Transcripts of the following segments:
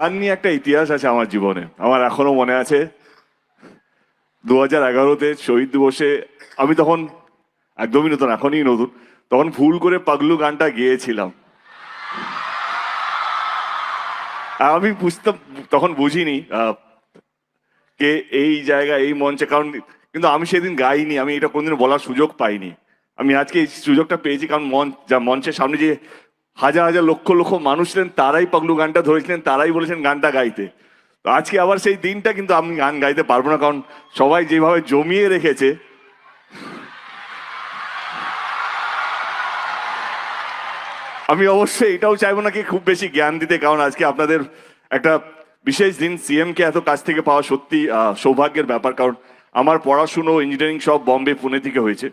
গান নিয়ে একটা ইতিহাস আছে আমার জীবনে। আমার এখনও মনে আছে দু হাজার এগারোতে শহীদ দিবসে আমি তখন, একদমই নতুন, এখনই নতুন, তখন ভুল করে পাগলু গানটা গেয়েছিলাম। আমি বুঝতাম তখন বুঝিনি কে এই জায়গা এই মঞ্চে, কারণ কিন্তু আমি সেদিন গাইনি, আমি এটা কোনদিন বলার সুযোগ পাইনি। আমি আজকে এই সুযোগটা পেয়েছি, কারণ মঞ্চ, যা মঞ্চের সামনে যে হাজার হাজার লক্ষ লক্ষ মানুষ ছিলেন, তারাই পাগলু গানটা ধরেছিলেন, তারাই বলেছেন গানটা গাইতে। তো আজকে আবার সেই দিনটা কিন্তু আমি গান গাইতে পারব না, কারণ সবাই যেভাবে জমিয়ে রেখেছে। আমি অবশ্যই এটাও চাইব না কি খুব বেশি জ্ঞান দিতে, কারণ আজকে আপনাদের একটা বিশেষ দিন সিএম কে এত কাছ থেকে পাওয়া সত্যি সৌভাগ্যের ব্যাপার, কারণ আমার পড়াশুনো ইঞ্জিনিয়ারিং সব বম্বে, পুনে থেকে হয়েছে।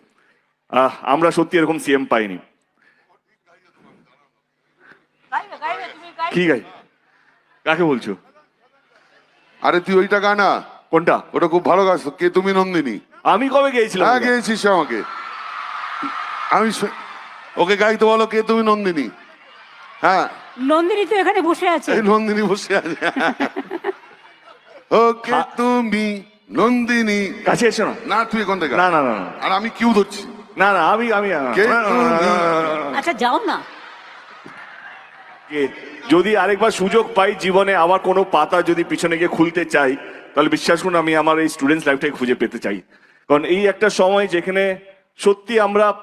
আমরা সত্যি এরকম সিএম পাইনি। কি গাই কাকে বলছো আরে তুই ওইটা গানা কোনটা ওটা খুব ভালো গাছ কে তুমি নন্দিনী আমি কবে গিয়েছিলাম হ্যাঁ? গেয়েছিস আমাকে আমি শু- ওকে গাইতে বলো কে তুমি নন্দিনী হ্যাঁ নন্দিনী তো এখানে বসে আছে নন্দিনী বসে আছে ওকে তুমি নন্দিনী কাছে এসো না না তুই কোন থেকে না না না না। আর আমি কিউ ধরছি না না আমি আমি কে? আচ্ছা যাও না যদি আরেকবার সুযোগ পাই জীবনে আমার কোনো পাতা যদি পিছনে গিয়ে খুলতে চাই, তাহলে বিশ্বাস করুন আমি আমার এই স্টুডেন্টস লাইফটাকে খুঁজে পেতে চাই। কারণ এই একটা সময় যেখানে সত্যি আমরা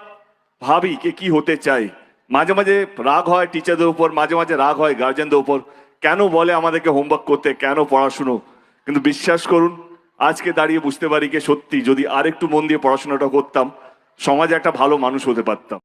ভাবি কে কি হতে চাই। মাঝে মাঝে রাগ হয় টিচারদের উপর, মাঝে মাঝে রাগ হয় গার্জেনদের উপর। কেন বলে আমাদেরকে হোমওয়ার্ক করতে, কেন পড়াশুনো? কিন্তু বিশ্বাস করুন, আজকে দাঁড়িয়ে বুঝতে পারি যে সত্যি। যদি আরেকটু মন দিয়ে পড়াশোনাটা করতাম, সমাজে একটা ভালো মানুষ হতে পারতাম।